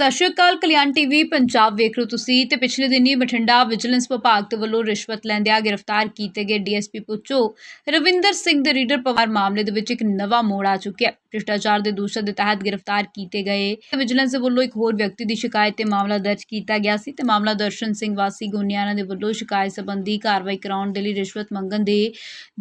ਸਤਿ ਸ਼੍ਰੀ ਅਕਾਲ, ਕਲਿਆਣ ਟੀਵੀ, ਪੰਜਾਬ ਵੇਖ ਰਹੇ ਤੁਸੀਂ ਤੇ ਪਿਛਲੇ ਦਿਨੀ ਬਠਿੰਡਾ ਵਿਜੀਲੈਂਸ ਵਿਭਾਗ ਦੇ ਵੱਲੋਂ ਰਿਸ਼ਵਤ ਲੈਂਦਿਆਂ ਗ੍ਰਿਫਤਾਰ ਕੀਤੇ ਗਏ ਡੀਐਸਪੀ ਪੁੱਚੋ ਰਵਿੰਦਰ ਸਿੰਘ ਦੇ ਰੀਡਰ ਪਵਾਰ ਮਾਮਲੇ ਦੇ ਵਿੱਚ ਇੱਕ ਨਵਾਂ ਮੋੜ ਆ ਚੁੱਕਿਆ ਭ੍ਰਿਸ਼ਟਾਚਾਰ ਦੇ ਦੋਸ਼ਾਂ ਦੇ ਤਹਿਤ ਗ੍ਰਿਫਤਾਰ ਕੀਤੇ ਗਏ ਵਿਜੀਲੈਂਸ ਦੇ ਵੱਲੋਂ ਇੱਕ ਹੋਰ ਵਿਅਕਤੀ ਦੀ ਸ਼ਿਕਾਇਤ ਤੇ ਮਾਮਲਾ ਦਰਜ ਕੀਤਾ ਗਿਆ ਸੀ ਤੇ ਮਾਮਲਾ ਦਰਸ਼ਨ ਸਿੰਘ ਵਾਸੀ ਗੁੰਨਿਆਣਾ ਦੇ ਵੱਲੋਂ ਸ਼ਿਕਾਇਤ ਸੰਬੰਧੀ ਕਾਰਵਾਈ ਕਰਾਉਣ ਦੇ ਲਈ ਰਿਸ਼ਵਤ ਮੰਗਣ ਦੇ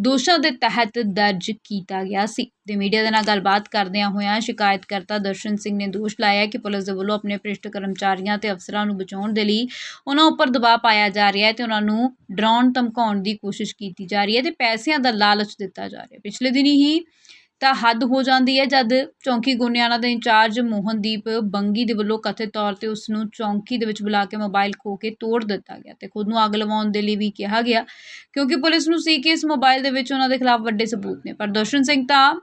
ਦੋਸ਼ਾਂ ਦੇ ਤਹਿਤ ਦਰਜ ਕੀਤਾ ਗਿਆ ਸੀ। ਤੇ ਮੀਡੀਆ ਦੇ ਨਾਲ ਗੱਲਬਾਤ ਕਰਦਿਆਂ ਹੋਇਆਂ ਸ਼ਿਕਾਇਤਕਰਤਾ ਦਰਸ਼ਨ ਸਿੰਘ ਨੇ ਦੋਸ਼ ਲਾਇਆ ਕਿ ਪੁਲਿਸ ਦੇ ਵੱਲੋਂ ਆਪਣੇ ਭ੍ਰਿਸ਼ਟ ਕਰਮਚਾਰੀਆਂ ਤੇ ਅਫਸਰਾਂ ਨੂੰ ਬਚਾਉਣ ਦੇ ਲਈ ਉਹਨਾਂ ਉੱਪਰ ਦਬਾਅ ਪਾਇਆ ਜਾ ਰਿਹਾ ਹੈ ਤੇ ਉਹਨਾਂ ਨੂੰ ਡਰਾਉਣ ਧਮਕਾਉਣ ਦੀ ਕੋਸ਼ਿਸ਼ ਕੀਤੀ ਜਾ ਰਹੀ ਹੈ ਤੇ ਪੈਸਿਆਂ ਦਾ ਲਾਲਚ ਦਿੱਤਾ ਜਾ ਰਿਹਾ ਪਿਛਲੇ ਦਿਨੀ ਹੀ ਤਾਂ ਹੱਦ ਹੋ ਜਾਂਦੀ ਹੈ ਜਦ ਚੌਂਕੀ ਗੋਨਿਆਣਾ ਦੇ ਇੰਚਾਰਜ ਮੋਹਨਦੀਪ ਬੰਗੀ ਦੇ ਵੱਲੋਂ ਕਥਿਤ ਤੌਰ ਤੇ ਉਸ ਨੂੰ ਚੌਂਕੀ ਦੇ ਵਿੱਚ ਬੁਲਾ ਕੇ ਮੋਬਾਈਲ ਖੋ ਕੇ ਤੋੜ ਦਿੱਤਾ ਗਿਆ ਤੇ ਖੁਦ ਨੂੰ ਅੱਗ ਲਵਾਉਣ ਦੇ ਲਈ ਵੀ ਕਿਹਾ ਗਿਆ ਕਿਉਂਕਿ ਪੁਲਿਸ ਨੂੰ ਸੀ ਕਿ ਇਸ ਮੋਬਾਈਲ ਦੇ ਵਿੱਚ ਉਹਨਾਂ ਦੇ ਖਿਲਾਫ ਵੱਡੇ ਸਬੂਤ ਨੇ। ਪਰ ਦਰਸ਼ਨ ਸਿੰਘ ਤਾਂ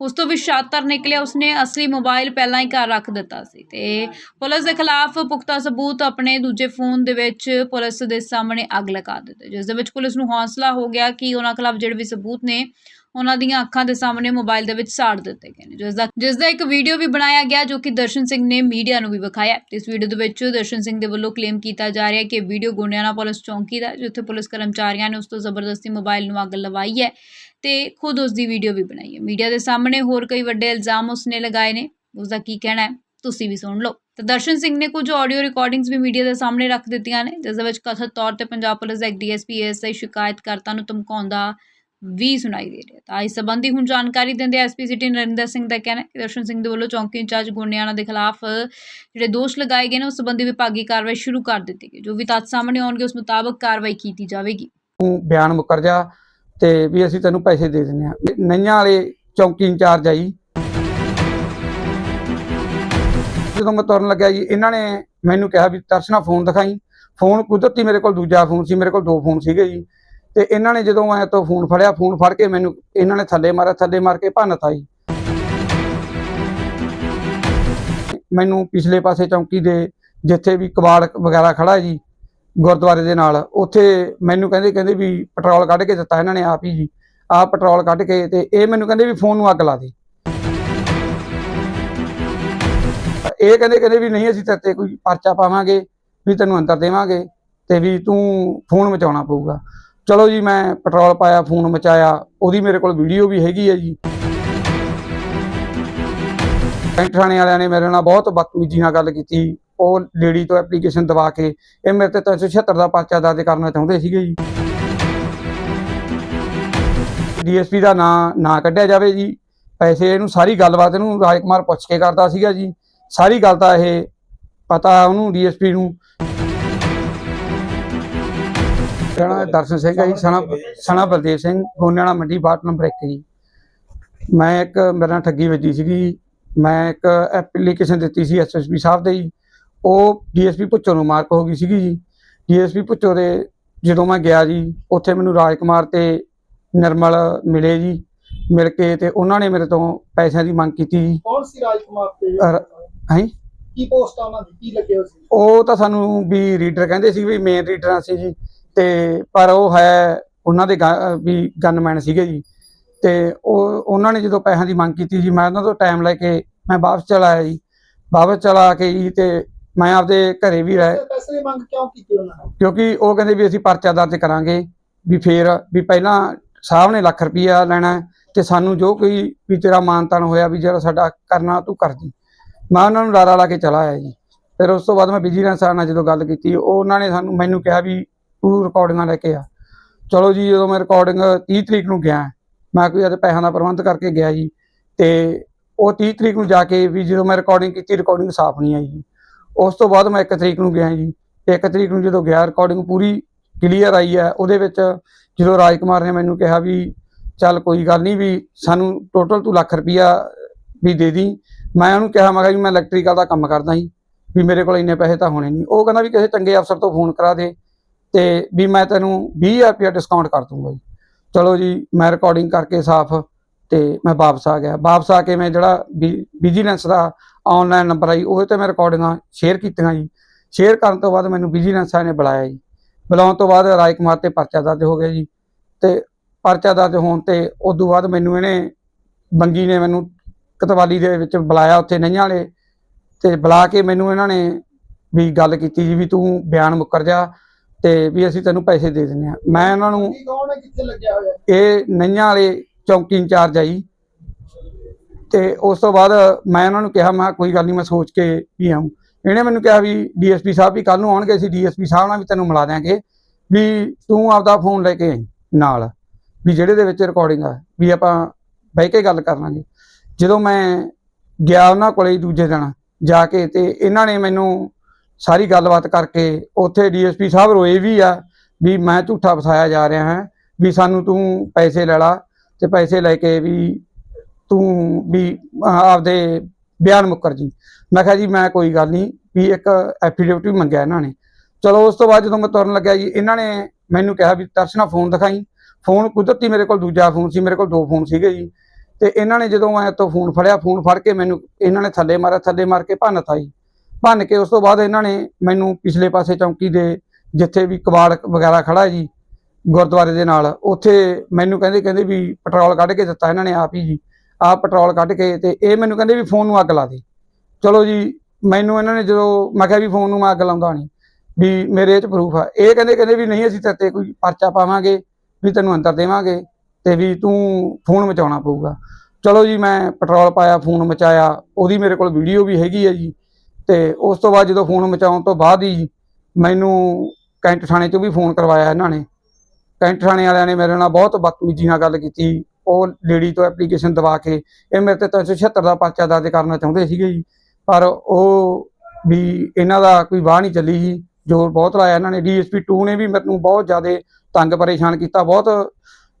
ਉਸ ਤੋਂ ਵੀ ਸ਼ਾਤਰ ਨਿਕਲਿਆ, ਉਸਨੇ ਅਸਲੀ ਮੋਬਾਈਲ ਪਹਿਲਾਂ ਹੀ ਘਰ ਰੱਖ ਦਿੱਤਾ ਸੀ ਤੇ ਪੁਲਿਸ ਦੇ ਖਿਲਾਫ ਪੁਖਤਾ ਸਬੂਤ ਆਪਣੇ ਦੂਜੇ ਫੋਨ ਦੇ ਵਿੱਚ ਪੁਲਿਸ ਦੇ ਸਾਹਮਣੇ ਅੱਗ ਲਗਾ ਦਿੱਤੇ, ਜਿਸ ਦੇ ਵਿੱਚ ਪੁਲਿਸ ਨੂੰ ਹੌਸਲਾ ਹੋ ਗਿਆ ਕਿ ਉਹਨਾਂ ਖਿਲਾਫ ਜਿਹੜੇ ਵੀ ਸਬੂਤ ਨੇ, ਉਹਨਾਂ ਦੀਆਂ ਅੱਖਾਂ ਦੇ ਸਾਹਮਣੇ ਮੋਬਾਈਲ ਦੇ ਵਿੱਚ ਸਾੜ ਦਿੱਤੇ ਗਏ ਨੇ, ਜਿਸ ਦਾ ਜਿਸ ਦਾ ਇੱਕ ਵੀਡੀਓ ਵੀ ਬਣਾਇਆ ਗਿਆ ਜੋ ਕਿ ਦਰਸ਼ਨ ਸਿੰਘ ਨੇ ਮੀਡੀਆ ਨੂੰ ਵੀ ਵਿਖਾਇਆ। ਇਸ ਵੀਡੀਓ ਦੇ ਵਿੱਚ ਦਰਸ਼ਨ ਸਿੰਘ ਦੇ ਵੱਲੋਂ ਕਲੇਮ ਕੀਤਾ ਜਾ ਰਿਹਾ ਹੈ ਕਿ ਵੀਡੀਓ ਗੋਨਿਆਣਾ ਪੁਲਿਸ ਚੌਂਕੀ ਦਾ ਜਿੱਥੇ ਪੁਲਿਸ ਕਰਮਚਾਰੀਆਂ ਨੇ ਉਸ ਤੋਂ ਜ਼ਬਰਦਸਤੀ ਮੋਬਾਈਲ ਨੂੰ ਅੱਗ ਲਵਾਈ ਹੈ। ਤੇ ਖੁਦ ਉਸ ਦੀ ਵੀਡੀਓ ਵੀ ਬਣਾਈ ਹੈ। ਮੀਡੀਆ ਦੇ ਸਾਹਮਣੇ ਹੋਰ ਕਈ ਵੱਡੇ ਇਲਜ਼ਾਮ ਉਸਨੇ ਲਗਾਏ ਨੇ। ਉਸ ਦਾ ਕੀ ਕਹਿਣਾ ਹੈ? ਤੁਸੀਂ ਵੀ ਸੁਣ ਲਓ। ਤੇ ਦਰਸ਼ਨ ਸਿੰਘ ਨੇ ਕੁਝ ਆਡੀਓ ਰਿਕਾਰਡਿੰਗਸ ਵੀ ਮੀਡੀਆ ਦੇ ਸਾਹਮਣੇ ਰੱਖ ਦਿੱਤੀਆਂ ਨੇ, ਜਿਸ ਦੇ ਵਿੱਚ ਕਥਿਤ ਤੌਰ ਤੇ ਪੰਜਾਬ ਪੁਲਿਸ ਦਾ ਡੀਐਸਪੀ ਐਸਆਈ ਸ਼ਿਕਾਇਤਕਰਤਾ ਨੂੰ ਧਮਕਾਉਂਦਾ ਵੀ ਸੁਣਾਈ ਦੇ ਰਿਹਾ ਤਾਂ ਇਸ ਸੰਬੰਧੀ ਹੁਣ ਜਾਣਕਾਰੀ ਦਿੰਦੇ ਐਸਪੀ ਸਿਟੀ ਨਰਿੰਦਰ ਸਿੰਘ ਦਾ ਕਹਿਣਾ ਹੈ ਕਿ ਦਰਸ਼ਨ ਸਿੰਘ ਦੇ ਵੱਲੋਂ ਚੌਂਕੀ ਇੰਚਾਰਜ ਗੁੰਨਿਆਣਾ ਦੇ ਖਿਲਾਫ ਜਿਹੜੇ ਦੋਸ਼ ਲਗਾਏ ਗਏ ਨੇ, ਉਸ ਸੰਬੰਧੀ ਵਿਭਾਗੀ ਕਾਰਵਾਈ ਸ਼ੁਰੂ ਕਰ ਦਿੱਤੀ ਗਈ, ਜੋ ਵੀ ਤੱਥ ਸਾਹਮਣੇ ਆਉਣਗੇ, ਉਸ ਮੁਤਾਬਕ ਕਾਰਵਾਈ ਕੀਤੀ ਜਾਵੇਗੀ। ਬਿਆਨ ਮੁੱਕਰ ਤੇ ਵੀ ਅਸੀਂ ਤੈਨੂੰ ਪੈਸੇ ਦੇ ਦਿੰਦੇ ਆ ਨਈਆਂ ਵਾਲੇ ਚੌਂਕੀ ਇੰਚਾਰਜ ਆ ਜੀ। ਜਦੋਂ ਮੈਂ ਤੁਰਨ ਲੱਗਿਆ ਜੀ, ਇਹਨਾਂ ਨੇ ਮੈਨੂੰ ਕਿਹਾ ਵੀ ਤਰਸਨਾ ਫੋਨ ਦਿਖਾਈ। ਫੋਨ ਕੁਦਰਤੀ ਮੇਰੇ ਕੋਲ ਦੂਜਾ ਫੋਨ ਸੀ, ਮੇਰੇ ਕੋਲ ਦੋ ਫੋਨ ਸੀਗੇ ਜੀ। ਤੇ ਇਹਨਾਂ ਨੇ ਜਦੋਂ ਮੈਂ ਤੋਂ ਫੋਨ ਫੜਿਆ, ਫੋਨ ਫੜ ਕੇ ਮੈਨੂੰ ਇਹਨਾਂ ਨੇ ਥੱਲੇ ਮਾਰਿਆ, ਥੱਲੇ ਮਾਰ ਕੇ ਭੰਨਤਾ ਜੀ। ਮੈਨੂੰ ਪਿਛਲੇ ਪਾਸੇ ਚੌਂਕੀ ਦੇ ਜਿੱਥੇ ਵੀ ਕਬਾੜ ਵਗੈਰਾ ਖੜਾ ਜੀ ਗੁਰਦੁਆਰੇ ਦੇ ਨਾਲ। ਉੱਥੇ ਮੈਨੂੰ ਕਹਿੰਦੇ ਕਹਿੰਦੇ ਵੀ ਪੈਟਰੋਲ ਕੱਢ ਕੇ ਦਿੱਤਾ ਇਹਨਾਂ ਨੇ ਆਪ ਹੀ ਜੀ। ਆਪ ਪੈਟਰੋਲ ਕੱਢ ਕੇ ਤੇ ਇਹ ਮੈਨੂੰ ਕਹਿੰਦੇ ਵੀ ਫੋਨ ਨੂੰ ਅੱਗ ਲਾ ਦੇ। ਇਹ ਕਹਿੰਦੇ ਕਹਿੰਦੇ ਵੀ ਨਹੀਂ, ਅਸੀਂ ਤੇਰੇ ਤੇ ਕੋਈ ਪਰਚਾ ਪਾਵਾਂਗੇ, ਵੀ ਤੈਨੂੰ ਅੰਦਰ ਦੇਵਾਂਗੇ ਤੇ ਵੀ ਤੂੰ ਫੋਨ ਮਚਾਉਣਾ ਪਊਗਾ। ਚਲੋ ਜੀ, ਮੈਂ ਪੈਟਰੋਲ ਪਾਇਆ ਫੋਨ ਮਚਾਇਆ, ਉਹਦੀ ਮੇਰੇ ਕੋਲ ਵੀਡੀਓ ਵੀ ਹੈਗੀ ਹੈ ਜੀ। ਬੈਂਕ ਥਾਣੇ ਵਾਲਿਆਂ ਨੇ ਮੇਰੇ ਨਾਲ ਬਹੁਤ ਬਦਤਮੀਜ਼ੀ ਨਾਲ ਗੱਲ ਕੀਤੀ। ਉਹ ਲੇਡੀ ਤੋਂ ਐਪਲੀਕੇਸ਼ਨ ਦਵਾ ਕੇ ਇਹ ਮੇਰੇ ਤੇ 376 ਦਾ ਪਰਚਾ ਦਰਜ ਕਰਨਾ ਚਾਹੁੰਦੇ ਸੀਗੇ ਜੀ। ਡੀਐਸਪੀ ਦਾ ਨਾਂ ਨਾ ਕੱਢਿਆ ਜਾਵੇ ਜੀ। ਪੈਸੇ ਇਹਨੂੰ ਸਾਰੀ ਗੱਲਬਾਤ ਇਹਨੂੰ ਰਾਜਕੁਮਾਰ ਪੁੱਛ ਕੇ ਕਰਦਾ ਸੀਗਾ ਜੀ। ਸਾਰੀ ਗੱਲ ਤਾਂ ਇਹ ਪਤਾ ਉਹਨੂੰ ਡੀਐਸਪੀ ਨੂੰ। ਕਹਿਣਾ ਦਰਸ਼ਨ ਸਿੰਘ ਹੈ ਜੀ ਸਣਾ ਸਣਾ ਬਲਦੇਵ ਸਿੰਘ। ਗੋਨਿਆਣਾ ਮੰਡੀ ਬਾਟ ਨੰਬਰ 1 ਜੀ। ਮੈਂ ਇੱਕ ਮੇਰੇ ਨਾਲ ਠੱਗੀ ਵੱਜੀ ਸੀਗੀ ਮੈਂ ਇੱਕ ਐਪਲੀਕੇਸ਼ਨ ਦਿੱਤੀ ਸੀ ਐਸਐਸਪੀ ਸਾਹਿਬ ਦੇ ਜੀ। ਉਹ ਡੀਐਸਪੀ ਪੁੱਚੋ ਨੂੰ ਮਾਰਕ ਹੋ ਗਈ ਸੀਗੀ ਜੀ। ਡੀਐਸਪੀ ਪੁੱਚੋ ਦੇ ਜਦੋਂ ਮੈਂ ਗਿਆ ਜੀ ਉੱਥੇ ਮੈਨੂੰ ਰਾਜਕੁਮਾਰ ਤੇ ਨਿਰਮਲ ਮਿਲੇ ਜੀ। ਮਿਲ ਕੇ ਤੇ ਉਹਨਾਂ ਨੇ ਮੇਰੇ ਤੋਂ ਪੈਸਿਆਂ ਦੀ ਮੰਗ ਕੀਤੀ ਜੀ। ਕੌਣ ਸੀ ਰਾਜਕੁਮਾਰ ਤੇ? ਹੈਂ? ਕੀ ਪੋਸਟ ਆ ਉਹਨਾਂ ਦੀ? ਕੀ ਲੱਗੇ ਹੋਏ ਸੀ? ਉਹ ਤਾਂ ਸਾਨੂੰ ਵੀ ਰੀਡਰ ਕਹਿੰਦੇ ਸੀ ਵੀ ਮੇਨ ਰੀਡਰਾਂ ਸੀ ਜੀ। ਤੇ ਪਰ ਉਹ ਹੈ ਉਹਨਾਂ ਦੇ ਵੀ ਗਨਮੈਨ ਸੀਗੇ ਜੀ। ਤੇ ਉਹ ਉਹਨਾਂ ਨੇ ਜਦੋਂ ਪੈਸਿਆਂ ਦੀ ਮੰਗ ਕੀਤੀ ਜੀ ਮੈਂ ਉਹਨਾਂ ਤੋਂ ਟਾਈਮ ਲੈ ਕੇ ਮੈਂ ਵਾਪਸ ਚਲਾ ਆਇਆ ਜੀ। ਵਾਪਸ ਚਲਾ ਕੇ ਜੀ ਤੇ ਮੈਂ ਆਪਦੇ ਘਰੇ ਵੀ ਰਹਿ ਪੈਸੇ ਦੀ ਮੰਗ ਕਿਉਂ ਕੀਤੀ ਉਹਨਾਂ ਨੇ? ਕਿਉਂਕਿ ਉਹ ਕਹਿੰਦੇ ਵੀ ਅਸੀਂ ਪਰਚਾ ਦਰਜ ਕਰਾਂਗੇ ਵੀ ਫੇਰ ਵੀ ਪਹਿਲਾਂ ਸਾਹਿਬ ਨੇ ਲੱਖ ਰੁਪਈਆ ਲੈਣਾ ਤੇ ਸਾਨੂੰ ਜੋ ਕੋਈ ਵੀ ਤੇਰਾ ਮਾਨਤਾਨ ਹੋਇਆ ਵੀ ਜਿਹੜਾ ਸਾਡਾ ਕਰਨਾ ਤੂੰ ਕਰ ਦੀ ਮੈਂ ਉਹਨਾਂ ਨੂੰ ਲਾਰਾ ਲਾ ਕੇ ਚਲਾ ਆਇਆ ਜੀ। ਫਿਰ ਉਸ ਤੋਂ ਬਾਅਦ ਮੈਂ ਵਿਜੀਲੈਂਸ ਨਾਲ ਜਦੋਂ ਗੱਲ ਕੀਤੀ ਉਹ ਉਹਨਾਂ ਨੇ ਸਾਨੂੰ ਮੈਨੂੰ ਕਿਹਾ ਵੀ ਤੂੰ ਰਿਕਾਰਡਿੰਗਾਂ ਲੈ ਕੇ ਆ। ਚਲੋ ਜੀ ਜਦੋਂ ਮੈਂ ਰਿਕਾਰਡਿੰਗ 30 ਤਰੀਕ ਨੂੰ ਗਿਆ ਮੈਂ ਕੋਈ ਇਹਦੇ ਪੈਸਿਆਂ ਦਾ ਪ੍ਰਬੰਧ ਕਰਕੇ ਗਿਆ ਜੀ। ਤੇ ਉਹ 30 ਤਰੀਕ ਨੂੰ ਜਾ ਕੇ ਵੀ ਜਦੋਂ ਮੈਂ ਰਿਕਾਰਡਿੰਗ ਕੀਤੀ ਰਿਕਾਰਡਿੰਗ ਸਾਫ਼ ਨਹੀਂ ਆਈ ਜੀ। ਉਸ ਤੋਂ ਬਾਅਦ ਮੈਂ 1 ਤਰੀਕ ਨੂੰ ਗਿਆ ਜੀ। 1 ਤਰੀਕ ਨੂੰ ਜਦੋਂ ਗਿਆ ਰਿਕਾਰਡਿੰਗ ਪੂਰੀ ਕਲੀਅਰ ਆਈ ਹੈ। ਉਹਦੇ ਵਿੱਚ ਜਦੋਂ ਰਾਜਕੁਮਾਰ ਨੇ ਮੈਨੂੰ ਕਿਹਾ ਵੀ, ਚੱਲ ਕੋਈ ਗੱਲ ਨਹੀਂ ਵੀ ਸਾਨੂੰ ਟੋਟਲ ਤੂੰ ਲੱਖ ਰੁਪਈਆ ਵੀ ਦੇ ਦੀ। ਮੈਂ ਉਹਨੂੰ ਕਿਹਾ, ਮੈਂ ਕਿਹਾ ਵੀ ਮੈਂ ਇਲੈਕਟ੍ਰੀਕਲ ਦਾ ਕੰਮ ਕਰਦਾ ਜੀ। ਵੀ ਮੇਰੇ ਕੋਲ ਇੰਨੇ ਪੈਸੇ ਤਾਂ ਹੋਣੇ ਨਹੀਂ। ਉਹ ਕਹਿੰਦਾ ਵੀ ਕਿਸੇ ਚੰਗੇ ਅਫਸਰ ਤੋਂ ਫੋਨ ਕਰਾ ਦੇ ਤੇ ਵੀ ਮੈਂ ਤੈਨੂੰ 20000 ਰੁਪਇਆ ਡਿਸਕਾਊਂਟ ਕਰ ਦੂੰਗਾ ਜੀ। ਚਲੋ ਜੀ, ਮੈਂ ਰਿਕਾਰਡਿੰਗ ਕਰਕੇ ਸਾਫ਼ ਤੇ ਮੈਂ ਵਾਪਸ ਆ ਗਿਆ। ਵਾਪਸ ਆ ਕੇ ਮੈਂ ਜਿਹੜਾ ਵਿਜੀਲੈਂਸ ਦਾ ਆਨਲਾਈਨ ਨੰਬਰ ਆਈ ਉਹ ਤੇ ਮੈਂ ਰਿਕਾਰਡਿੰਗਾਂ ਸ਼ੇਅਰ ਕੀਤੀਆਂ ਜੀ। ਸ਼ੇਅਰ ਕਰਨ ਤੋਂ ਬਾਅਦ ਮੈਨੂੰ ਵਿਜੀਲੈਂਸ ਨੇ ਬੁਲਾਇਆ ਜੀ। ਬੁਲਾਉਣ ਤੋਂ ਬਾਅਦ ਰਾਜਕੁਮਾਰ ਤੇ ਪਰਚਾ ਦਰਜ ਹੋ ਗਿਆ ਜੀ। ਤੇ ਪਰਚਾ ਦਰਜ ਹੋਣ ਤੇ ਉਸ ਤੋਂ ਬਾਅਦ ਮੈਨੂੰ ਇਹਨੇ ਬੰਗੀ ਨੇ ਮੈਨੂੰ ਕਤਵਾਲੀ ਦੇ ਵਿੱਚ ਬੁਲਾਇਆ ਉੱਥੇ ਨਈਆਂ ਵਾਲੇ। ਤੇ ਬੁਲਾ ਕੇ ਮੈਨੂੰ ਇਹਨਾਂ ਨੇ ਵੀ ਗੱਲ ਕੀਤੀ ਜੀ ਵੀ ਤੂੰ ਬਿਆਨ ਮੁੱਕਰ ਜਾ ਤੇ ਵੀ ਅਸੀਂ ਤੈਨੂੰ ਪੈਸੇ ਦੇ ਦਿੰਦੇ ਆ ਮੈਂ ਉਹਨਾਂ ਨੂੰ ਇਹ ਨਈਆਂ ਵਾਲੇ ਚੌਂਕੀ ਇੰਚਾਰਜ ਆਈ ਤੇ ਉਸ ਤੋਂ ਬਾਅਦ ਮੈਂ ਉਹਨਾਂ ਨੂੰ ਕਿਹਾ, ਮੈਂ ਕਿਹਾ, ਕੋਈ ਗੱਲ ਨਹੀਂ ਮੈਂ ਸੋਚ ਕੇ ਵੀ ਆਉਂ ਇਹਨੇ ਮੈਨੂੰ ਕਿਹਾ ਵੀ ਡੀਐਸਪੀ ਸਾਹਿਬ ਵੀ ਕੱਲ ਨੂੰ ਆਉਣਗੇ, ਅਸੀਂ ਡੀਐਸਪੀ ਸਾਹਿਬ ਨਾਲ ਵੀ ਤੈਨੂੰ ਮਿਲਾ ਦਿਆਂਗੇ ਵੀ ਤੂੰ ਆਪਦਾ ਫੋਨ ਲੈ ਕੇ ਆਈ ਨਾਲ, ਵੀ ਜਿਹੜੇ ਦੇ ਵਿੱਚ ਰਿਕਾਰਡਿੰਗ ਆ, ਵੀ ਆਪਾਂ ਬਹਿ ਕੇ ਗੱਲ ਕਰ ਲਾਂਗੇ। ਜਦੋਂ ਮੈਂ ਗਿਆ ਉਹਨਾਂ ਕੋਲੇ ਦੂਜੇ ਦਿਨ ਜਾ ਕੇ ਤੇ ਇਹਨਾਂ ਨੇ ਮੈਨੂੰ ਸਾਰੀ ਗੱਲਬਾਤ ਕਰਕੇ ਉੱਥੇ ਡੀਐਸਪੀ ਸਾਹਿਬ ਰੋਏ ਵੀ ਆ, ਵੀ ਮੈਂ ਝੂਠਾ ਫਸਾਇਆ ਜਾ ਰਿਹਾ ਹਾਂ, ਵੀ ਸਾਨੂੰ ਤੂੰ ਪੈਸੇ ਲੈ ਲਾ ਤੇ ਪੈਸੇ ਲੈ ਕੇ ਵੀ ਤੂੰ ਵੀ ਆਪਦੇ ਬਿਆਨ ਮੁੱਕਰ ਜੀ। ਮੈਂ ਕਿਹਾ ਜੀ, ਮੈਂ ਕੋਈ ਗੱਲ ਨਹੀਂ, ਵੀ ਇੱਕ ਐਫੀਡੇਵਿਟ ਵੀ ਮੰਗਿਆ ਇਹਨਾਂ ਨੇ। ਚਲੋ, ਉਸ ਤੋਂ ਬਾਅਦ ਜਦੋਂ ਮੈਂ ਤੁਰਨ ਲੱਗਿਆ ਜੀ, ਇਹਨਾਂ ਨੇ ਮੈਨੂੰ ਕਿਹਾ ਵੀ ਤਰਸ਼ਨਾ ਫੋਨ ਦਿਖਾਈ। ਫੋਨ ਕੁਦਰਤੀ ਮੇਰੇ ਕੋਲ ਦੂਜਾ ਫੋਨ ਸੀ, ਮੇਰੇ ਕੋਲ ਦੋ ਫੋਨ ਸੀਗੇ ਜੀ। ਤੇ ਇਹਨਾਂ ਨੇ ਜਦੋਂ ਮੈਂ ਤੋਂ ਫੋਨ ਫੜਿਆ, ਫੋਨ ਫੜ ਕੇ ਮੈਨੂੰ ਇਹਨਾਂ ਨੇ ਥੱਲੇ ਮਾਰਿਆ, ਥੱਲੇ ਮਾਰ ਕੇ ਭੰਨਤਾ ਜੀ। ਭੰਨ ਕੇ ਉਸ ਤੋਂ ਬਾਅਦ ਇਹਨਾਂ ਨੇ ਮੈਨੂੰ ਪਿਛਲੇ ਪਾਸੇ ਚੌਂਕੀ ਦੇ ਜਿੱਥੇ ਵੀ ਕਬਾੜ ਵਗੈਰਾ ਖੜਾ ਜੀ ਗੁਰਦੁਆਰੇ ਦੇ ਨਾਲ। ਉੱਥੇ ਮੈਨੂੰ ਕਹਿੰਦੇ ਕਹਿੰਦੇ ਵੀ ਪੈਟਰੋਲ ਕੱਢ ਕੇ ਦਿੱਤਾ ਇਹਨਾਂ ਨੇ ਆਪ ਹੀ ਜੀ। ਆਪ ਪੈਟਰੋਲ ਕੱਢ ਕੇ ਤੇ ਇਹ ਮੈਨੂੰ ਕਹਿੰਦੇ ਵੀ ਫੋਨ ਨੂੰ ਅੱਗ ਲਾ ਦੇ। ਚਲੋ ਜੀ, ਮੈਨੂੰ ਇਹਨਾਂ ਨੇ ਜਦੋਂ, ਮੈਂ ਕਿਹਾ ਵੀ ਫੋਨ ਨੂੰ ਮੈਂ ਅੱਗ ਲਾਉਂਦਾ ਨਹੀਂ, ਵੀ ਮੇਰੇ ਇਹ ਚ ਪ੍ਰੂਫ ਆ। ਇਹ ਕਹਿੰਦੇ ਕਹਿੰਦੇ ਵੀ ਨਹੀਂ, ਅਸੀਂ ਤੇ ਕੋਈ ਪਰਚਾ ਪਾਵਾਂਗੇ, ਵੀ ਤੈਨੂੰ ਅੰਦਰ ਦੇਵਾਂਗੇ ਤੇ ਵੀ ਤੂੰ ਫੋਨ ਮਚਾਉਣਾ ਪਊਗਾ। ਚਲੋ ਜੀ, ਮੈਂ ਪੈਟਰੋਲ ਪਾਇਆ ਫੋਨ ਮਚਾਇਆ। ਉਹਦੀ ਮੇਰੇ ਕੋਲ ਵੀਡੀਓ ਵੀ ਹੈਗੀ ਆ ਜੀ। ਤੇ ਉਸ ਤੋਂ ਬਾਅਦ ਜਦੋਂ ਫੋਨ ਮਚਾਉਣ ਤੋਂ ਬਾਅਦ ਹੀ ਮੈਨੂੰ ਕੈਂਟ ਥਾਣੇ 'ਚੋਂ ਵੀ ਫੋਨ ਕਰਵਾਇਆ ਇਹਨਾਂ ਨੇ। ਕੈਂਟ ਥਾਣੇ ਵਾਲਿਆਂ ਨੇ ਮੇਰੇ ਨਾਲ ਬਹੁਤ ਬਦਤਮੀਜ਼ੀ ਨਾਲ ਗੱਲ ਕੀਤੀ। ਉਹ ਲੇਡੀ ਤੋਂ ਐਪਲੀਕੇਸ਼ਨ ਦਵਾ ਕੇ ਇਹ ਮੇਰੇ ਤੇ 376 ਦਾ ਪਰਚਾ ਦਰਜ ਕਰਨਾ ਚਾਹੁੰਦੇ ਸੀਗੇ ਜੀ। ਪਰ ਉਹ ਵੀ ਇਹਨਾਂ ਦਾ ਕੋਈ ਬਾਹ ਨਹੀਂ ਚੱਲੀ ਜੀ। ਜ਼ੋਰ ਬਹੁਤ ਲਾਇਆ ਇਹਨਾਂ ਨੇ। ਡੀਐਸਪੀ 2 ਨੇ ਵੀ ਮੈਨੂੰ ਬਹੁਤ ਜ਼ਿਆਦਾ ਤੰਗ ਪਰੇਸ਼ਾਨ ਕੀਤਾ। ਬਹੁਤ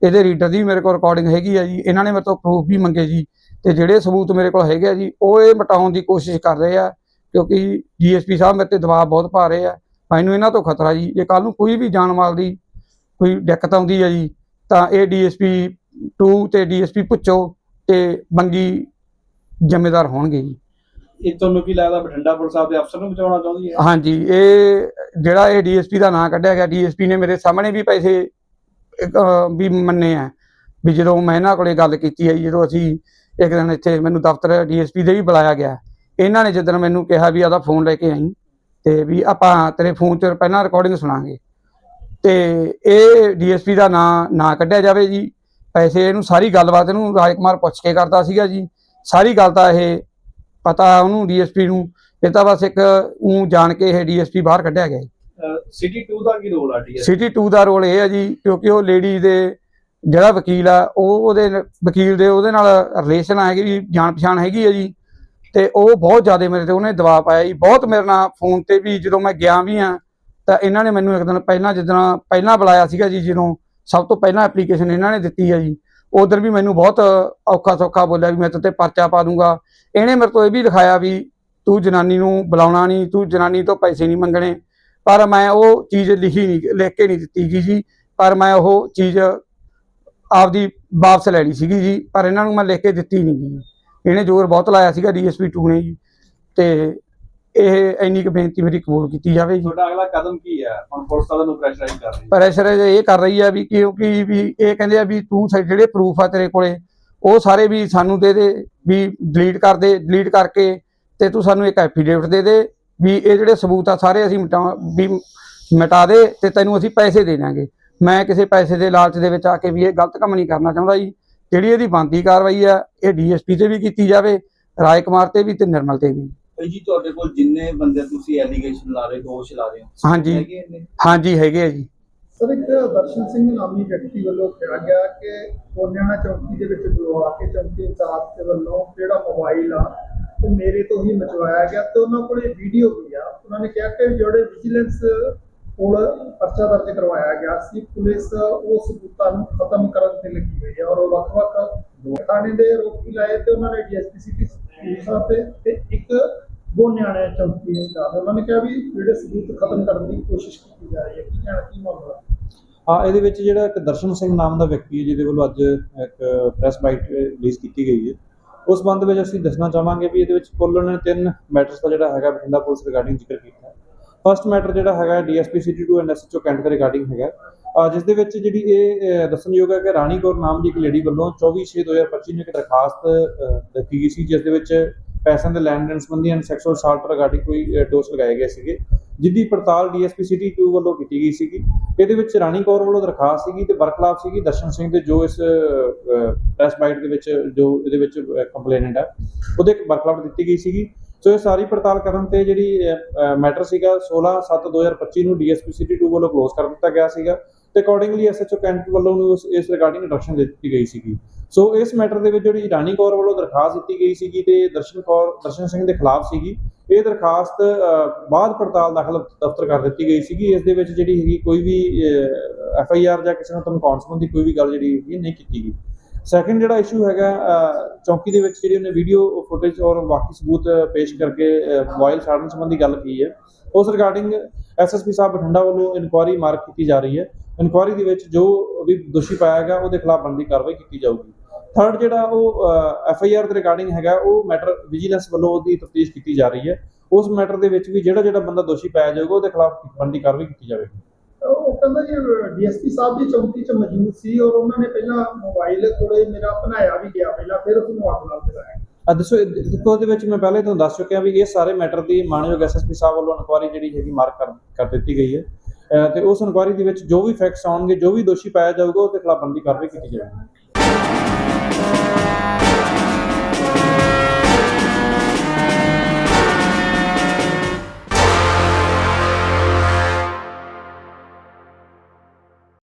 ਇਹਦੇ ਰੀਡਰ ਦੀ ਵੀ ਮੇਰੇ ਕੋਲ ਰਿਕਾਰਡਿੰਗ ਹੈਗੀ ਆ ਜੀ। ਇਹਨਾਂ ਨੇ ਮੇਰੇ ਤੋਂ ਪ੍ਰੂਫ ਵੀ ਮੰਗੇ ਜੀ। ਤੇ ਜਿਹੜੇ ਸਬੂਤ ਮੇਰੇ ਕੋਲ ਹੈਗੇ ਆ ਜੀ, ਉਹ ਇਹ ਮਟਾਉਣ ਦੀ ਕੋਸ਼ਿਸ਼ ਕਰ ਰਹੇ ਆ। ਕਿਉਂਕਿ ਡੀਐਸਪੀ ਸਾਹਿਬ ਮੇਰੇ ਤੇ ਦਬਾਅ ਬਹੁਤ ਪਾ ਰਹੇ ਆ। ਮੈਨੂੰ ਇਹਨਾਂ ਤੋਂ ਖਤਰਾ ਜੀ। ਜੇ ਕੱਲ ਨੂੰ ਕੋਈ ਵੀ ਜਾਨ ਮਾਲ ਦੀ ਕੋਈ ਦਿੱਕਤ ਆਉਂਦੀ ਹੈ ਜੀ ਤਾਂ ਇਹ ਡੀਐਸਪੀ 2 ਤੇ ਡੀਐਸਪੀ ਪੁੱਛੋ ਤੇ ਬੰਗੀ ਜ਼ਿੰਮੇਦਾਰ ਹੋਣਗੇ ਜੀ। ਇਹ ਤੁਹਾਨੂੰ ਕੀ ਲੱਗਦਾ ਬਠਿੰਡਾ ਪੁਲਿਸ ਆਪਦੇ ਅਫਸਰ ਨੂੰ ਬਚਾਉਣਾ ਚਾਹੁੰਦੀ ਹੈ? ਹਾਂਜੀ ਇਹ ਜਿਹੜਾ ਇਹ ਡੀਐਸਪੀ ਦਾ ਨਾਂ ਕੱਢਿਆ ਗਿਆ ਡੀਐਸਪੀ ਨੇ ਮੇਰੇ ਸਾਹਮਣੇ ਵੀ ਪੈਸੇ ਵੀ ਮੰਨੇ ਆ ਵੀ ਜਦੋਂ ਮੈਂ ਇਹਨਾਂ ਕੋਲੇ ਗੱਲ ਕੀਤੀ ਹੈ ਜਦੋਂ ਅਸੀਂ ਇੱਕ ਦਿਨ ਇੱਥੇ ਮੈਨੂੰ ਦਫ਼ਤਰ ਡੀਐਸਪੀ ਦੇ ਵੀ ਬੁਲਾਇਆ ਗਿਆ ਇਹਨਾਂ ਨੇ ਜਦੋਂ ਮੈਨੂੰ ਕਿਹਾ ਵੀ ਆਦਾ ਫੋਨ ਲੈ ਕੇ ਆਈ ਤੇ ਵੀ ਆਪਾਂ ਤੇਰੇ ਫੋਨ 'ਚ ਪਹਿਲਾਂ ਰਿਕਾਰਡਿੰਗ ਸੁਣਾਂਗੇ। ਤੇ ਇਹ ਡੀਐਸਪੀ ਦਾ ਨਾਂ ਨਾ ਕੱਢਿਆ ਜਾਵੇ ਜੀ। ਪੈਸੇ ਇਹਨੂੰ ਸਾਰੀ ਗੱਲਬਾਤ ਇਹਨੂੰ ਰਾਜ ਕੁਮਾਰ ਪੁੱਛ ਕੇ ਕਰਦਾ ਸੀਗਾ ਜੀ। ਸਾਰੀ ਗੱਲ ਤਾਂ ਇਹ ਪਤਾ ਉਹਨੂੰ ਡੀਐਸਪੀ ਨੂੰ। ਇਹ ਤਾਂ ਬਸ ਇੱਕ ਉਹ ਜਾਣ ਕੇ ਇਹ ਡੀਐਸਪੀ ਬਾਹਰ ਕੱਢਿਆ ਗਿਆ ਜੀ। ਸਿਟੀ 2 ਦਾ ਕੀ ਰੋਲ ਆ ਡੀਐਸ ਸਿਟੀ 2 ਦਾ? ਰੋਲ ਇਹ ਹੈ ਜੀ ਕਿਉਂਕਿ ਉਹ ਲੇਡੀ ਦੇ ਜਿਹੜਾ ਵਕੀਲ ਆ ਉਹ ਉਹਦੇ ਵਕੀਲ ਦੇ ਉਹਦੇ ਨਾਲ ਰਿਲੇਸ਼ਨ ਹੈਗੀ ਵੀ ਜਾਣ ਪਛਾਣ ਹੈਗੀ ਹੈ ਜੀ। ਤੇ ਉਹ ਬਹੁਤ ਜ਼ਿਆਦਾ ਮੇਰੇ ਤੇ ਉਹਨੇ ਦਬਾਅ ਪਾਇਆ ਜੀ। ਬਹੁਤ ਮੇਰੇ ਨਾਲ ਫੋਨ ਤੇ ਵੀ ਜਦੋਂ ਮੈਂ ਗਿਆ ਵੀ ਆ ਤਾਂ ਇਹਨਾਂ ਨੇ ਮੈਨੂੰ ਇੱਕ ਦਿਨ ਪਹਿਲਾਂ ਜਿੱਦਾਂ ਪਹਿਲਾਂ ਬੁਲਾਇਆ ਸੀਗਾ ਜੀ, ਜਦੋਂ ਸਭ ਤੋਂ ਪਹਿਲਾਂ ਐਪਲੀਕੇਸ਼ਨ ਇਹਨਾਂ ਨੇ ਦਿੱਤੀ ਹੈ ਜੀ, ਉਧਰ ਵੀ ਮੈਨੂੰ ਬਹੁਤ ਔਖਾ ਸੌਖਾ ਬੋਲਿਆ ਵੀ ਮੈਂ ਤੇ ਪਰਚਾ ਪਾ ਦੂੰਗਾ। ਇਹਨੇ ਮੇਰੇ ਤੋਂ ਇਹ ਵੀ ਲਿਖਾਇਆ ਵੀ ਤੂੰ ਜਨਾਨੀ ਨੂੰ ਬੁਲਾਉਣਾ ਨਹੀਂ, ਤੂੰ ਜਨਾਨੀ ਤੋਂ ਪੈਸੇ ਨਹੀਂ ਮੰਗਣੇ। ਪਰ ਮੈਂ ਉਹ ਚੀਜ਼ ਲਿਖੀ ਨਹੀਂ, ਲਿਖ ਕੇ ਨਹੀਂ ਦਿੱਤੀ ਗਈ ਜੀ। ਪਰ ਮੈਂ ਉਹ ਚੀਜ਼ ਆਪਦੀ ਵਾਪਸ ਲੈਣੀ ਸੀਗੀ ਜੀ, ਪਰ ਇਹਨਾਂ ਨੂੰ ਮੈਂ ਲਿਖ ਕੇ ਦਿੱਤੀ ਨਹੀਂ ਗਈ। ਇਹਨੇ ਜ਼ੋਰ ਬਹੁਤ ਲਾਇਆ ਸੀਗਾ ਡੀਐਸਪੀ 2 ਨੇ ਜੀ। ਤੇ ਇਹ ਇੰਨੀ ਕੁ ਬੇਨਤੀ ਮੇਰੀ ਕਬੂਲ ਕੀਤੀ ਜਾਵੇ ਜੀ। ਤੁਹਾਡਾ ਅਗਲਾ ਕਦਮ ਕੀ ਹੈ? ਹੁਣ ਪੁਲਿਸ ਤਾਂ ਤੁਹਾਨੂੰ ਪ੍ਰੈਸ਼ਰਾਈਜ਼ ਕਰ ਰਹੀ ਹੈ। ਪ੍ਰੈਸ਼ਰ ਇਹ ਕਰ ਰਹੀ ਹੈ ਵੀ ਕਿਉਂਕਿ ਵੀ ਇਹ ਕਹਿੰਦੇ ਆ ਵੀ ਤੂੰ ਸਾ- ਜਿਹੜੇ ਪ੍ਰੂਫ ਆ ਤੇਰੇ ਕੋਲੇ ਉਹ ਸਾਰੇ ਵੀ ਸਾਨੂੰ ਦੇ ਦੇ ਵੀ ਡਿਲੀਟ ਕਰ ਦੇ ਡਿਲੀਟ ਕਰਕੇ ਤੇ ਤੂੰ ਸਾਨੂੰ ਇੱਕ ਐਫੀਡੇਵਿਟ ਦੇ ਦੇ ਵੀ ਇਹ ਜਿਹੜੇ ਸਬੂਤ ਆ ਸਾਰੇ ਅਸੀਂ ਮਿਟਾ ਵੀ ਮਿਟਾ ਦੇ ਤੇ ਤੈਨੂੰ ਅਸੀਂ ਪੈਸੇ ਦੇ ਦਾਂਗੇ ਮੈਂ ਕਿਸੇ ਪੈਸੇ ਦੇ ਲਾਲਚ ਦੇ ਵਿੱਚ ਆ ਕੇ ਵੀ ਇਹ ਗਲਤ ਕੰਮ ਨਹੀਂ ਕਰਨਾ ਚਾਹੁੰਦਾ ਜੀ। ਜਿਹੜੀ ਇਹਦੀ ਬਣਦੀ ਕਾਰਵਾਈ ਆ ਇਹ ਡੀਐਸਪੀ ਤੇ ਵੀ ਕੀਤੀ ਜਾਵੇ ਰਾਏ ਕੁਮਾਰ ਤੇ ਵੀ ਤੇ ਨਿਰਮਲ ਤੇ ਵੀ। ਜੀ ਤੁਹਾਡੇ ਕੋਲ ਜਿੰਨੇ ਬੰਦੇ ਤੁਸੀਂ ਐਲੀਗੇਸ਼ਨ ਲਾ ਰਹੇ ਦੋਸ਼ ਲਾ ਰਹੇ ਹੋ ਹਾਂਜੀ। ਹੈਗੇ ਇੰਨੇ? ਹਾਂਜੀ ਹੈਗੇ ਆ ਜੀ ਸਰ ਇੱਕ ਦਰਸ਼ਨ ਸਿੰਘ ਨਾਮੀ ਵਿਅਕਤੀ ਵੱਲੋਂ ਕਿਹਾ ਗਿਆ ਕਿ ਕੋਨਿਆਣਾ ਚੌਂਕੀ ਦੇ ਵਿੱਚ ਬੁਲਵਾ ਕੇ ਚੌਂਕੀ ਇੰਚਾਰਜ ਦੇ ਵੱਲੋਂ ਜਿਹੜਾ ਮੋਬਾਈਲ ਆ ਉਹ ਮੇਰੇ ਤੋਂ ਹੀ ਮਚਵਾਇਆ ਗਿਆ ਤੇ ਉਹਨਾਂ ਕੋਲੇ ਵੀਡੀਓ ਵੀ ਆ ਉਹਨਾਂ ਨੇ ਕਿਹਾ ਕਿ ਜਿਹੜੇ ਵਿਜੀਲੈਂਸ ਕੋਲ ਪਰਚਾ ਦਰਜ ਕਰਵਾਇਆ ਗਿਆ ਸੀ ਪੁਲਿਸ ਉਹ ਸਬੂਤਾਂ ਨੂੰ ਖਤਮ ਕਰਨ ਤੇ ਲੱਗੀ ਹੋਈ ਹੈ ਔਰ ਉਹ ਵੱਖ-ਵੱਖ ਥਾਣੇ ਦੇ ਰੋਕ ਵੀ ਲਾਏ ਤੇ ਉਹਨਾਂ ਨੇ ਡੀਐਸਪੀ ਸਿਟੀ ਸਾਹਿਬ ਤੇ ਤੇ ਇੱਕ ਗੋਨਿਆਣਾ ਚੌਂਕੀ ਇੰਚਾਰਜ ਉਹਨਾਂ ਨੇ ਕਿਹਾ ਵੀ ਜਿਹੜੇ ਸਬੂਤ ਖਤਮ ਕਰਨ ਦੀ ਕੋਸ਼ਿਸ਼ ਕੀਤੀ ਜਾ ਰਹੀ ਹੈ। ਕੀ ਕਹਿਣਾ, ਕੀ ਮਾਮਲਾ? ਹਾਂ, ਇਹਦੇ ਵਿੱਚ ਜਿਹੜਾ ਇੱਕ ਦਰਸ਼ਨ ਸਿੰਘ ਨਾਮ ਦਾ ਵਿਅਕਤੀ ਹੈ, ਜਿਹਦੇ ਵੱਲੋਂ ਅੱਜ ਇੱਕ ਪ੍ਰੈਸ ਬਾਈਟ ਰਿਲੀਜ਼ ਕੀਤੀ ਗਈ ਹੈ। ਉਸ ਸੰਬੰਧ ਵਿੱਚ ਅਸੀਂ ਦੱਸਣਾ ਚਾਹਾਂਗੇ ਵੀ ਇਹਦੇ ਵਿੱਚ ਕੁੱਲ ਉਹਨਾਂ ਨੇ ਤਿੰਨ ਮੈਟਰਸ ਦਾ ਜਿਹੜਾ ਹੈਗਾ ਬਠਿੰਡਾ ਪੁਲਿਸ ਰਿਗਾਰਡਿੰਗ ਜ਼ਿਕਰ ਕੀਤਾ ਫਰਸਟ ਮੈਟਰ ਜਿਹੜਾ ਹੈਗਾ DSP city 2 and SHO cantt regarding ਹੈਗਾ ਜਿਸ ਦੇ ਵਿੱਚ ਜਿਹੜੀ ਇਹ ਦੱਸਣਯੋਗ ਹੈ ਕਿ ਰਾਣੀ ਕੌਰ ਨਾਮ ਦੀ ਇੱਕ ਲੇਡੀ ਵੱਲੋਂ 24/6/2025 ਨੂੰ ਇੱਕ ਦਰਖਾਸਤ ਦਿੱਤੀ ਗਈ ਸੀ, ਜਿਸ ਦੇ ਵਿੱਚ ਪੈਸਿਆਂ ਦੇ ਲੈਣ ਦੇਣ ਸੰਬੰਧੀ ਐਂਡ ਸੈਕਸੁਅਲ ਅਸਾਲਟ ਰਿਗਾਰਡਿੰਗ ਕੋਈ ਅ, ਦੋਸ਼ ਲਗਾਏ ਗਏ ਸੀਗੇ ਜਿੱਦੀ ਪੜਤਾਲ ਡੀਐਸਪੀ ਸਿਟੀ 2 ਵੱਲੋਂ ਕੀਤੀ ਗਈ ਸੀਗੀ। ਇਹਦੇ ਵਿੱਚ ਰਾਣੀ ਕੌਰ ਵੱਲੋਂ ਦਰਖਾਸਤ ਸੀਗੀ ਤੇ ਬਰਖਲਾਫ ਸੀਗੀ ਦਰਸ਼ਨ ਸਿੰਘ ਦੇ ਜੋ ਇਸ ਪ੍ਰੈਸ ਬਾਈਟ ਦੇ ਵਿੱਚ ਜੋ ਇਹਦੇ ਵਿੱਚ ਕੰਪਲੇਨੈਂਟ ਆ ਉਹਦੇ ਬਰਖਲਾਫ ਦਿੱਤੀ ਗਈ ਸੀਗੀ। ਸੋ ਇਹ ਸਾਰੀ ਪੜਤਾਲ ਕਰਨ ਤੇ ਜਿਹੜੀ ਮੈਟਰ ਸੀਗਾ 16 7 2025 ਨੂੰ ਡੀਐਸਪੀ ਸਿਟੀ 2 ਵੱਲੋਂ ਕਲੋਜ਼ ਕਰ ਦਿੱਤਾ ਗਿਆ ਸੀਗਾ। ਤੇ ਅਕੋਰਡਿੰਗਲੀ ਐਸਐਚਓ ਕੈਂਟ ਵੱਲੋਂ ਨੂੰ ਉਸ- ਇਸ ਰਿਗਾਰਡਿੰਗ ਇੰਸਟਰਕਸ਼ਨ ਦੇ ਦਿੱਤੀ ਗਈ ਸੀਗੀ। ਸੋ ਇਸ ਮੈਟਰ ਦੇ ਵਿੱਚ ਜਿਹੜੀ ਰਾਣੀ ਕੌਰ ਵੱਲੋਂ ਦਰਖਾਸਤ ਦਿੱਤੀ ਗਈ ਸੀਗੀ ਤੇ ਦਰਸ਼ਨ ਕੌਰ ਦਰਸ਼ਨ ਸਿੰਘ ਦੇ ਖਿਲਾਫ ਸੀਗੀ। ਇਹ ਦਰਖਾਸਤ ਬਾਅਦ ਪੜਤਾਲ ਦਾਖਲ ਦਫ਼ਤਰ ਕਰ ਦਿੱਤੀ ਗਈ ਸੀਗੀ। ਇਸ ਦੇ ਵਿੱਚ ਜਿਹੜੀ ਹੈਗੀ ਕੋਈ ਵੀ ਐਫ ਆਈ ਆਰ ਜਾਂ ਕਿਸੇ ਨੂੰ ਧਮਕਾਉਣ ਸੰਬੰਧੀ ਕੋਈ ਵੀ ਗੱਲ ਜਿਹੜੀ ਹੈਗੀ ਹੈ ਨਹੀਂ ਕੀਤੀ ਗਈ। ਸੈਕੰਡ ਜਿਹੜਾ ਇਸ਼ੂ ਹੈਗਾ ਅ, ਚੌਂਕੀ ਦੇ ਵਿੱਚ ਜਿਹੜੀ ਉਹਨੇ ਵੀਡੀਓ ਫੁਟੇਜ ਔਰ ਬਾਕੀ ਸਬੂਤ ਪੇਸ਼ ਕਰਕੇ ਮੋਬਾਈਲ ਸਾੜਨ ਸੰਬੰਧੀ ਗੱਲ ਕੀ ਹੈ। ਉਸ ਰਿਗਾਰਡਿੰਗ ਐਸਐਸਪੀ ਸਾਹਿਬ ਬਠਿੰਡਾ ਵੱਲੋਂ ਇਨਕੁਆਰੀ ਮਾਰਕ ਕੀਤੀ ਜਾ ਰਹੀ ਹੈ। ਇਨਕੁਆਰੀ ਦੇ ਵਿੱਚ ਜੋ ਵੀ ਦੋਸ਼ੀ ਪਾਇਆ ਗਿਆ ਉਹਦੇ ਖਿਲਾਫ ਬਣਦੀ ਕਾਰਵਾਈ ਕੀਤੀ ਜਾਊਗੀ। ਥਰਡ ਜਿਹੜਾ ਉਹ ਐਫ ਆਈ ਆਰ ਦੇ ਰਿਗਾਰਡਿੰਗ ਹੈਗਾ ਉਹ ਮੈਟਰ ਵਿਜੀਲੈਂਸ ਵੱਲੋਂ ਉਹਦੀ ਤਫਤੀਸ਼ ਕੀਤੀ ਜਾ ਰਹੀ ਹੈ। ਉਸ ਮੈਟਰ ਦੇ ਵਿੱਚ ਵੀ ਜਿਹੜਾ ਜਿਹੜਾ ਬੰਦਾ ਦੋਸ਼ੀ ਪਾਇਆ ਜਾਊਗਾ ਉਹਦੇ ਖਿਲਾਫ ਬਣਦੀ ਕਾਰਵਾਈ ਕੀਤੀ ਜਾਵੇਗੀ। ਉਹ ਕਹਿੰਦਾ ਜੀ ਡੀਐਸਪੀ ਸਾਹਿਬ ਦੀ ਚੌਂਕੀ 'ਚ ਮੌਜੂਦ ਸੀ ਔਰ ਉਹਨਾਂ ਨੇ ਪਹਿਲਾਂ ਮੋਬਾਈਲ ਕੋਲੇ ਮੇਰਾ ਬਣਾਇਆ ਵੀ ਗਿਆ ਪਹਿਲਾਂ ਫਿਰ ਉਸ ਨੂੰ ਅੱਗ ਨਾਲ ਜਲਾਇਆ ਆ ਦੱਸੋ ਦੇਖੋ ਵਿੱਚ ਮੈਂ ਪਹਿਲੇ ਤੁਹਾਨੂੰ ਦੱਸ ਚੁੱਕਿਆ ਵੀ ਇਹ ਸਾਰੇ ਮੈਟਰ ਦੀ ਮਾਨਯੋਗ ਐਸਐਸਪੀ ਸਾਹਿਬ ਵੱਲੋਂ ਇਨਕੁਆਰੀ ਜਿਹੜੀ ਹੈਗੀ ਮਾਰਕ ਕਰ ਕਰ ਦਿੱਤੀ ਗਈ ਹੈ। ਤੇ ਉਸ ਇਨਕੁਆਇਰੀ ਦੇ ਵਿੱਚ ਜੋ ਵੀ ਫੈਕਟਸ ਆਉਣਗੇ, ਜੋ ਵੀ ਦੋਸ਼ੀ ਪਾਇਆ ਜਾਊਗਾ ਉਹਦੇ ਖਿਲਾਫ ਬਣਦੀ ਕਾਰਵਾਈ ਕੀਤੀ ਜਾਵੇਗੀ